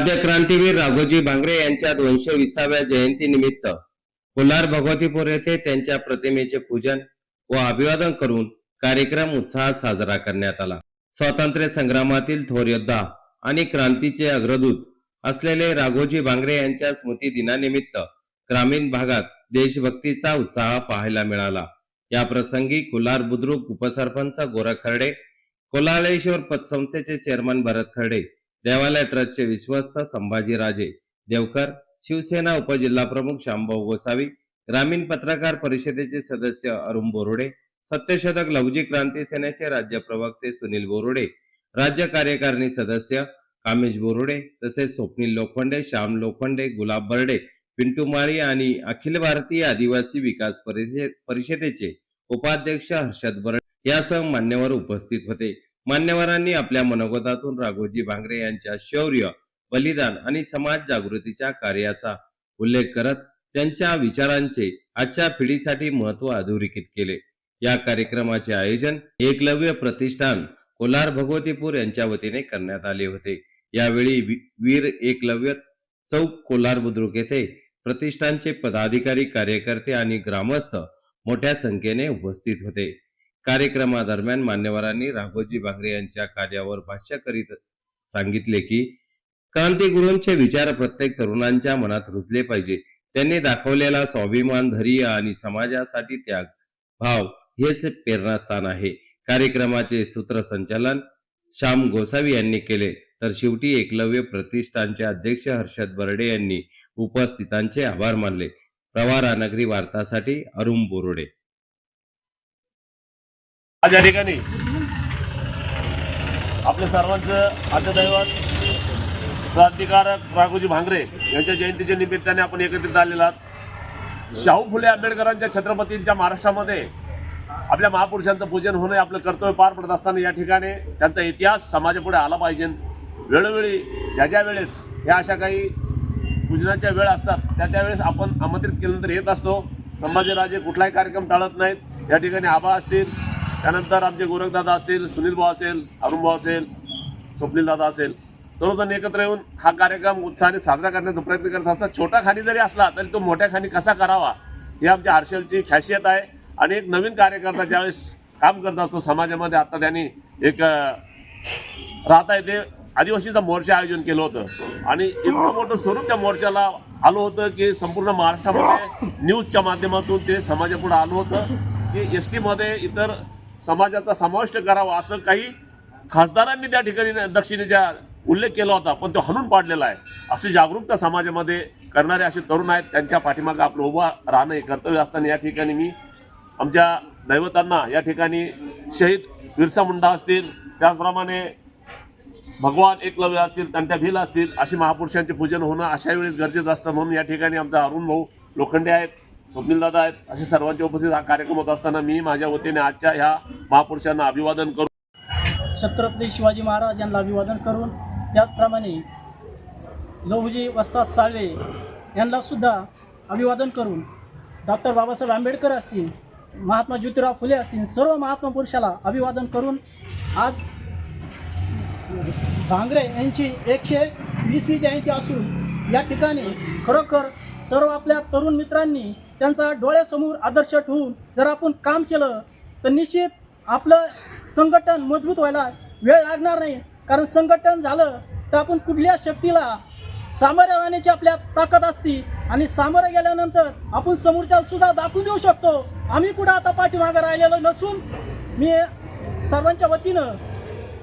आद्य क्रांतीवीर राघोजी भांगरे यांच्या दोनशे विसाव्या जयंतीनिमित्त कोल्हार भगवतीपूर येथे त्यांच्या प्रतिमेचे पूजन व अभिवादन करून कार्यक्रम उत्साहात साजरा करण्यात आला. स्वातंत्र्य संग्रामातील थोर योद्धा आणि क्रांतीचे अग्रदूत असलेले राघोजी भांगरे यांच्या स्मृती दिनानिमित्त ग्रामीण भागात देशभक्तीचा उत्साह पाहायला मिळाला. या प्रसंगी कुलार बुद्रुक उपसरपंच गोरख खर्डे कोलालेश्वर पतसंस्थेचे चेअरमन भरत खर्डे देवालय ट्रस्टचे विश्वस्त संभाजीराजे देवकर शिवसेना उपजिल्हा प्रमुख गोसावी ग्रामीण पत्रकार परिषदेचे सदस्य अरुण बोरुडे सत्यशोधक लवजी क्रांती सेनेचे राज्य प्रवक्ते सुनील बोरुडे राज्य कार्यकारिणी सदस्य कामेश बोरुडे तसेच स्वप्नील लोखंडे श्याम लोखंडे गुलाब बर्डे पिंटू माळी आणि अखिल भारतीय आदिवासी विकास परिषदेचे उपाध्यक्ष हर्षद बर्डे यासह मान्यवर उपस्थित होते. मान्यवरांनी आपल्या मनोगतातून राघोजी भांगरे यांच्या शौर्य बलिदान आणि समाज जागृतीच्या कार्याचा उल्लेख करत त्यांच्या विचारांचे आजच्या पिढीसाठी महत्त्व अधोरेखित केले. या कार्यक्रमाचे आयोजन एकलव्य प्रतिष्ठान कोलार भगवतीपूर यांच्या वतीने करण्यात आले होते. यावेळी वी- वीर एकलव्य चौक कोलार बुद्रुक येथे प्रतिष्ठानचे पदाधिकारी कार्यकर्ते आणि ग्रामस्थ मोठ्या संख्येने उपस्थित होते. कार्यक्रमादरम्यान मान्यवरांनी राघोजी भांगरे यांच्या कार्यावर भाष्य करीत सांगितले की क्रांतीगुरूंचे विचार प्रत्येक तरुणांच्या मनात रुजले पाहिजे. त्यांनी दाखवलेला स्वाभिमान धैर्य आणि समाजासाठी त्याग भाव हेच प्रेरणास्थान आहे. कार्यक्रमाचे सूत्रसंचालन श्याम गोसावी यांनी केले. तर शेवटी एकलव्य प्रतिष्ठानचे अध्यक्ष हर्षद बर्डे यांनी उपस्थितांचे आभार मानले. प्रवारा नगरी वार्तासाठी अरुण बोरोडे. आज या ठिकाणी आपल्या सर्वांचं आद्यदैवत क्रांतिकारक राघोजी भांगरे यांच्या जयंतीच्या निमित्ताने आपण एकत्रित आलेला आहात. शाहू फुले आंबेडकरांच्या छत्रपतींच्या महाराष्ट्रामध्ये आपल्या महापुरुषांचं पूजन होणं आपलं कर्तव्य पार पडत असताना या ठिकाणी त्यांचा इतिहास समाजापुढे आला पाहिजे. वेळोवेळी ज्या ज्या वेळेस ह्या अशा काही पूजनाच्या वेळ असतात त्या त्यावेळेस आपण आमंत्रित केल्यानंतर येत असतो. संभाजीराजे कुठलाही कार्यक्रम टाळत नाहीत. या ठिकाणी आबा असतील. त्यानंतर आमचे गोरखदादा असतील सुनील भाऊ असेल अरुण भाऊ असेल स्वप्नील दादा असेल सर्वजण एकत्र येऊन हा कार्यक्रम उत्साहाने साजरा करण्याचा प्रयत्न करत असतात. छोटा खाणी जरी असला तरी तो मोठ्या खाणी कसा करावा ही आमच्या हर्षलची खासियत आहे. आणि एक नवीन कार्यकर्ता ज्यावेळेस काम करत असतो समाजामध्ये आता त्यांनी एक राहता येते. आदिवासीचा मोर्चा आयोजन केलं होतं. आणि इतकं मोठं स्वरूप त्या मोर्चाला आलं होतं की संपूर्ण महाराष्ट्रामध्ये न्यूजच्या माध्यमातून ते समाजापुढे आलं होतं. की एस टीमध्ये इतर समाजाचा समाविष्ट करावा असं काही खासदारांनी त्या ठिकाणी दक्षिणेच्या उल्लेख केला होता पण तो हणून पाडलेला आहे. अशी जागरूकता समाजामध्ये करणारे असे तरुण आहेत त्यांच्या पाठीमागं आपलं उभं राहणं हे कर्तव्य असताना या ठिकाणी मी आमच्या दैवतांना या ठिकाणी शहीद बिरसा मुंडा असतील त्याचप्रमाणे भगवान एकलव्य असतील त्यांच्या भील असतील अशी महापुरुषांचे पूजन होणं अशा वेळेस गरजेचं असतं म्हणून या ठिकाणी आमचा अरुण भाऊ लोखंडे आहेत. स्वप्नील दादा आहेत. असे सर्वांच्या उपस्थित हा कार्यक्रम होत असताना मी माझ्या वतीने आजच्या ह्या महापुरुषांना अभिवादन करून छत्रपती शिवाजी महाराज यांना अभिवादन करून त्याचप्रमाणे लहुजी वस्ताद साळवे यांना सुद्धा अभिवादन करून डॉक्टर बाबासाहेब आंबेडकर असतील महात्मा ज्योतिराव फुले असतील सर्व महात्मा पुरुषाला अभिवादन करून आज भांगरे यांची एकशे वीसवी जयंती असून या ठिकाणी खरोखर सर्व आपल्या तरुण मित्रांनी त्यांचा डोळ्यासमोर आदर्श ठेवून जर आपण काम केलं तर निश्चित आपलं संघटन मजबूत व्हायला वेळ लागणार नाही. कारण संघटन झालं तर आपण कुठल्या शक्तीला सामोऱ्या जाण्याची आपल्या ताकद असती. आणि सामोरं गेल्यानंतर आपण समोरच्या सुद्धा दाखवून देऊ शकतो. आम्ही कुठं आता पाठीमागं राहिलेलो नसून मी सर्वांच्या वतीनं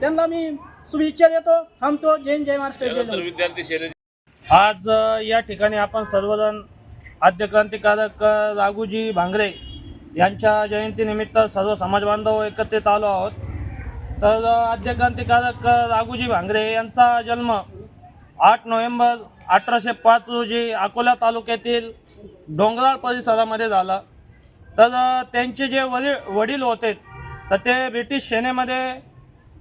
त्यांना मी शुभेच्छा देतो. थांबतो. जय जय महाराष्ट्र आज या ठिकाणी आपण सर्वजण आद्य क्रांतिकारक अ, भांगरे यांच्या जयंतीनिमित्त सर्व समाजबांधव एकत्रित आलो आहोत. तर आद्य क्रांतिकारक अ, भांगरे यांचा जन्म आठ नोव्हेंबर अठराशे पाच रोजी अकोला तालुक्यातील डोंगराळ परिसरामध्ये झाला. तर त्यांचे जे वडील वडील होते तर ते ब्रिटिश सेनेमध्ये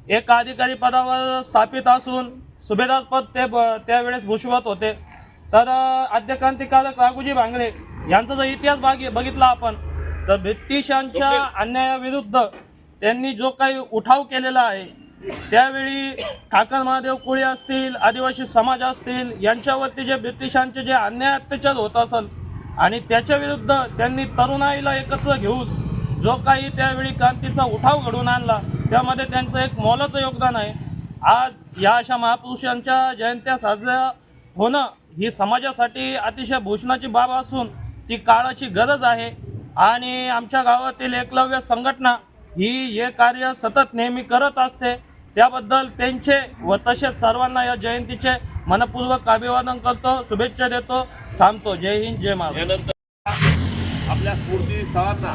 एक अधिकारी पदावर स्थापित असून सुभेदारपद ते ब- त्यावेळेस भूषवत होते. तर आद्य क्रांतिकारक राघोजी भांगरे यांचा जर इतिहास बघितला आपण तर ब्रिटिशांच्या अन्यायाविरुद्ध त्यांनी जो काही उठाव केलेला आहे त्यावेळी ठाकर महादेव कोळी असतील आदिवासी समाज असतील यांच्यावरती जे ब्रिटिशांचे जे अन्याय अत्याचार होत असेल आणि त्याच्या विरुद्ध त्यांनी तरुणाईला एकत्र घेऊन जो काही त्यावेळी क्रांतीचा उठाव घडवून आणला त्यामध्ये त्यांचं एक मोलाचं योगदान आहे. आज या अशा महापुरुषांच्या जयंत्या साजऱ्या होणं ही समाजासाठी अतिशय भूषणाची बाब असून ती काळाची गरज आहे. आणि आमच्या गावातील एकलव्य संघटना ही हे कार्य सतत नेहमी करत असते. त्याबद्दल त्यांचे व तसेच सर्वांना या जयंतीचे मनपूर्वक अभिवादन करतो शुभेच्छा देतो. थांबतो. जय हिंद जय महाराष्ट्र. यानंतर आपल्या स्फूर्ती स्थळांना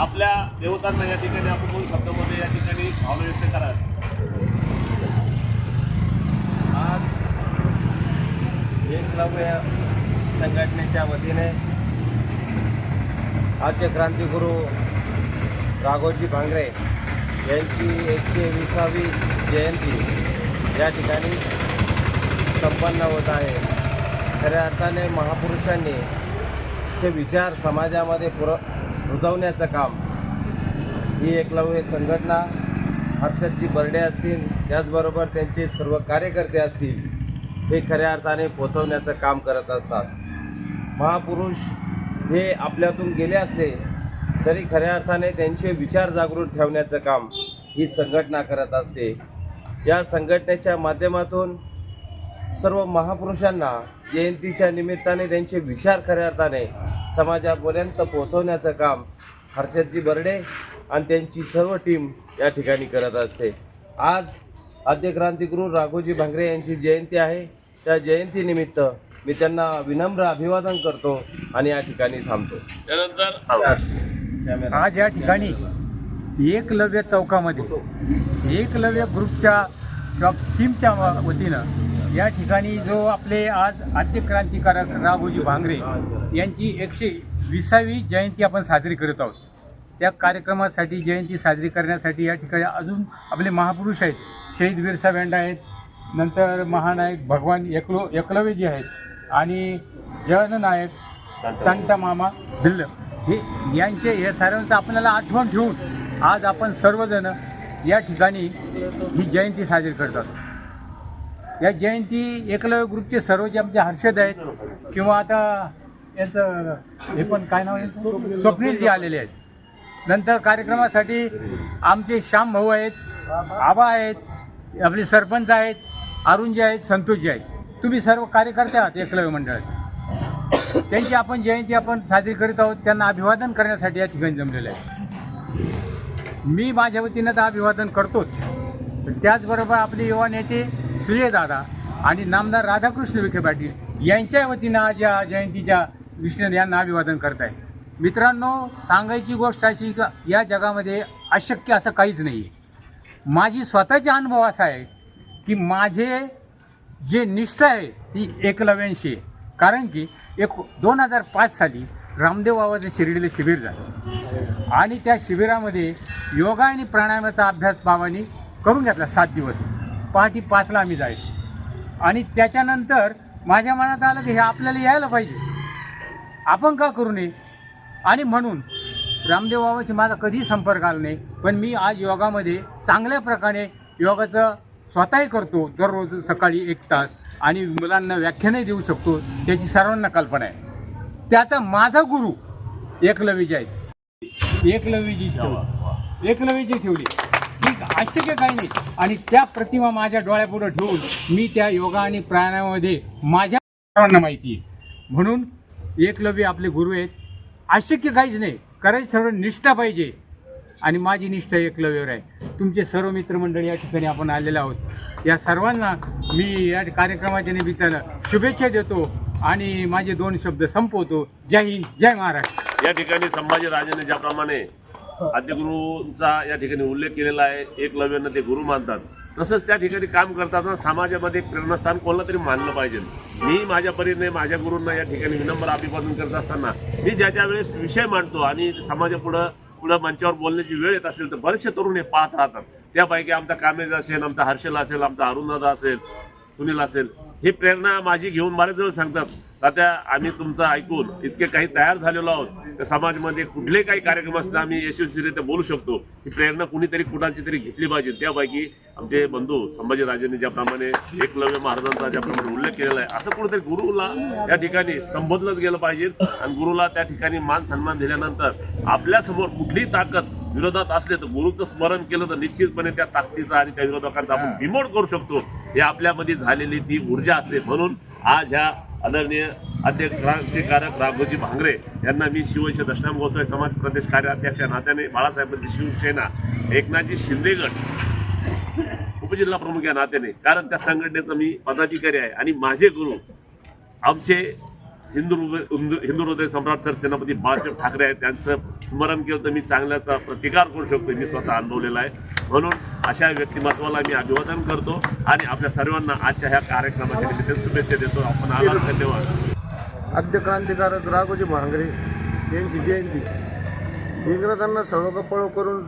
आपल्या देवतांना या ठिकाणी आपण शब्दामध्ये या ठिकाणी भावना व्यक्त करा एकलव्य संघटनेच्या वतीने आद्य क्रांतिगुरू राघोजी भांगरे यांची एकशे विसावी जयंती या ठिकाणी संपन्न होत आहे. खऱ्या अर्थाने महापुरुषांनी चे विचार समाजामध्ये पुर रुजवण्याचं काम ही एकलव्य संघटना हर्षदजी बर्डे असतील त्याचबरोबर त्यांचे सर्व कार्यकर्ते असतील हे खऱ्या अर्थाने पोचवण्याचं काम करत असतात. महापुरुष हे आपल्यातून गेले असले तरी खऱ्या अर्थाने त्यांचे विचार जागृत ठेवण्याचं काम ही संघटना करत असते. या संघटनेच्या माध्यमातून सर्व महापुरुषांना जयंतीच्या निमित्ताने त्यांचे विचार खऱ्या अर्थाने समाजापर्यंत पोहोचवण्याचं काम हर्षदजी बर्डे आणि त्यांची सर्व टीम या ठिकाणी करत असते. आज आद्य क्रांतिगुरू राघोजी भांगरे यांची जयंती आहे. त्या जयंतीनिमित्त मी त्यांना विनम्र अभिवादन करतो आणि या ठिकाणी थांबतो. त्यानंतर आज या ठिकाणी एकलव्य चौकामध्ये एकलव्य ग्रुपच्या किंवा टीमच्या व- वतीनं या ठिकाणी जो आपले आज आद्य क्रांतिकारक राघोजी भांगरे यांची एकशे विसावी जयंती आपण साजरी करत आहोत. त्या कार्यक्रमासाठी जयंती साजरी करण्यासाठी या ठिकाणी अजून आपले महापुरुष आहेत शहीद बिरसा बेंडा आहेत नंतर महानायक भगवान एकलो एकलव्यजी आहेत आणि जननायक संत मामा भिल्ल. हे यांचे हे सर्वांचं आपल्याला आठवण ठेवून आज आपण सर्वजण या ठिकाणी ही जयंती साजरी करतात. या जयंती एकलव्य ग्रुपचे सर्व जे आमचे हर्षद आहेत किंवा आता यांचं हे पण काय नाव आहे? स्वप्नीलजी आलेले आहेत. नंतर कार्यक्रमासाठी आमचे श्याम भाऊ आहेत आबा आहेत आपले सरपंच आहेत अरुण जे आहेत संतोष जे आहेत तुम्ही सर्व कार्यकर्ते आहात एकलव्य मंडळाचे. त्यांची आपण जयंती आपण साजरी करीत आहोत त्यांना अभिवादन करण्यासाठी या ठिकाणी जमलेलं आहे मी माझ्या वतीनं तर अभिवादन करतोच. त्याचबरोबर आपले युवा नेते सूर्यदादा आणि नामदार राधाकृष्ण विखे पाटील यांच्या वतीनं आज या जयंतीच्या दृष्टीने यांना अभिवादन करत आहे. मित्रांनो सांगायची गोष्ट अशी का या जगामध्ये अशक्य असं काहीच नाही आहे माझी स्वतःचे अनुभव असा आहे की माझे जे निष्ठा आहे ती एकलव्यांशी आहे. कारण की एक दोन हजार पाच साली रामदेव बाबाचं शिर्डीला शिबिर झालं. आणि त्या शिबिरामध्ये योगा आणि प्राणायामाचा अभ्यास बाबांनी करून घेतला सात दिवस. पहाटे पाचला आम्ही जायचो. आणि त्याच्यानंतर माझ्या मनात आलं की हे आपल्याला यायला पाहिजे. आपण का करू नये? आणि म्हणून रामदेव बाबाशी माझा कधीही संपर्क आला नाही. पण मी आज योगामध्ये चांगल्या प्रकारे योगाचं स्वतःही करतो दररोज सकाळी एक तास. आणि मुलांना व्याख्यानही देऊ शकतो. त्याची सर्वांना कल्पना आहे. त्याचा माझा गुरु एकलव्यजी आहेत. एकलव्यजी ठेवली. एकलव्यजी ठेवली. ठीक अशक्य काही नाही. आणि त्या प्रतिमा माझ्या डोळ्यापुढं ठेवून मी त्या योगा आणि प्राणायामामध्ये माझ्या सर्वांना माहिती आहे. म्हणून एकलव्य आपले गुरु आहेत. अशक्य काहीच नाही. करायचं सर्व निष्ठा पाहिजे. आणि माझी निष्ठा एकलव्यवर आहे. तुमचे सर्व मित्रमंडळी या ठिकाणी आपण आलेले आहोत. या सर्वांना मी या कार्यक्रमाच्या निमित्तानं शुभेच्छा देतो आणि माझे दोन शब्द संपवतो. जय हिंद जय महाराष्ट्र. या ठिकाणी संभाजीराजेने ज्याप्रमाणे आद्यगुरूंचा या ठिकाणी उल्लेख केलेला आहे एकलव्यांना ते गुरु मानतात. तसंच त्या ठिकाणी काम करताना समाजामध्ये एक प्रेरणास्थान कोणाला तरी मानलं पाहिजे. मी माझ्या परीने माझ्या गुरूंना या ठिकाणी विनम्र अभिवादन करत असताना मी ज्या ज्या वेळेस विषय मांडतो आणि समाजापुढं पुढं मंचावर बोलण्याची वेळ येत असेल तर बरेचसे तरुण हे पाहत राहतात. त्यापैकी आमचा कामेज असेल आमचा हर्षल असेल आमचा अरुणदादा असेल सुनील असेल. ही प्रेरणा माझी घेऊन बरेच जण सांगतात तात्या आम्ही तुमचं ऐकून इतके काही तयार झालेलो आहोत तर समाजामध्ये कुठले काही कार्यक्रम असले आम्ही यशस्वीरित्या बोलू शकतो. ही प्रेरणा कुणीतरी कुणाची तरी घेतली पाहिजे. त्यापैकी आमचे बंधू संभाजीराजेंनी ज्याप्रमाणे एकलव्य महाराजांचा ज्याप्रमाणे उल्लेख केलेला आहे असं कुठेतरी गुरुला या ठिकाणी संबोधलंच गेलं पाहिजे आणि गुरुला त्या ठिकाणी मान सन्मान दिल्यानंतर आपल्यासमोर कुठली ताकद विरोधात असले तर गुरुचं स्मरण केलं तर निश्चितपणे त्या ताकदीचा आणि त्या विरोधकांचा आपण बिमोड करू शकतो. हे आपल्यामध्ये झालेली ती ऊर्जा असते. म्हणून आज ह्या आदरणीय अध्यक्ष क्रांतिकारक राघोजी भांगरे यांना मी शिवैश्य दशनाम गोसावी समाज प्रदेश कार्याध्यक्ष नात्याने बाळासाहेबांची शिवसेना एकनाथजी शिंदेगड उपजिल्हा प्रमुख या नात्याने. कारण त्या संघटनेचा मी पदाधिकारी आहे आणि माझे गुरु आमचे हिंदू हृदय हिंदू हृदय सम्राट सर सेनापती बाळासाहेब ठाकरे आहेत. त्यांचं स्मरण केलं तर मी चांगल्याचा प्रतिकार करू शकतो मी स्वतः अनुभवलेला आहे. म्हणून अशा व्यक्तिमत्वाला मी अभिवादन करतो आणि आपल्या सर्वांना आजच्या ह्या कार्यक्रमाच्या निमित्ताने शुभेच्छा देतो. आपण आला धन्यवाद. आद्य क्रांतिकारक राघोजी भांगरे यांची जयंती. इंग्रजांना सळोगपळो करून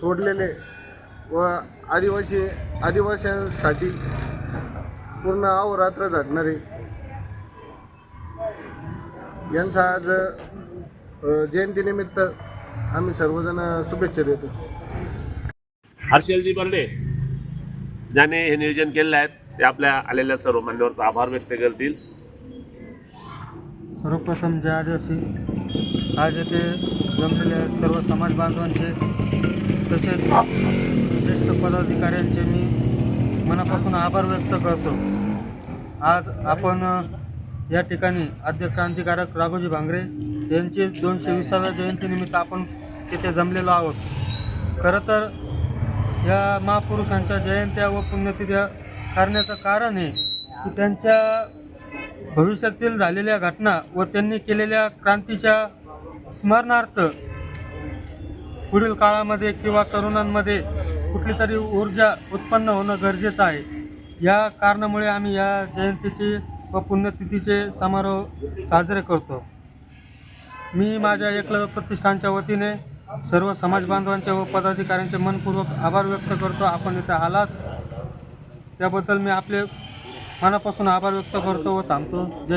सोडलेले व आदिवासी आदिवाशांसाठी पूर्ण अहोरात्र झटणारे यांचा आज जयंतीनिमित्त आम्ही सर्वजण शुभेच्छा देतो. हर्षलजी बर्डे ज्याने हे नियोजन केलेलं आहे ते आपल्या आलेल्या सर्व मान्यवरचा आभार व्यक्त करतील. सर्वप्रथम ज्या दिवशी आज येथे जमलेल्या सर्व समाज बांधवांचे तसेच ज्येष्ठ पदाधिकाऱ्यांचे मी मनापासून आभार व्यक्त करतो. आज आपण या ठिकाणी आद्य क्रांतिकारक राघोजी भांगरे यांची दोनशे विसाव्या जयंतीनिमित्त आपण तिथे जमलेलो आहोत. खरं तर या महापुरुषांच्या जयंत्या व पुण्यतिथ्या करण्याचं कारण आहे की त्यांच्या भविष्यातील झालेल्या घटना व त्यांनी केलेल्या क्रांतीच्या स्मरणार्थ पुढील काळामध्ये किंवा तरुणांमध्ये कुठली तरी ऊर्जा उत्पन्न होणं गरजेचं आहे. या कारणामुळे आम्ही या जयंतीची व पुण्यतिथीचे समारोह साजरे करतो. मी माझ्या एकलव्य प्रतिष्ठानच्या वतीने सर्व समाज बांधवांचे व पदाधिकाऱ्यांचे मनपूर्वक आभार व्यक्त करतो. आपण इथे आलात. त्याबद्दल मी आपले मनापासून आभार व्यक्त करतो व थांबतो. जय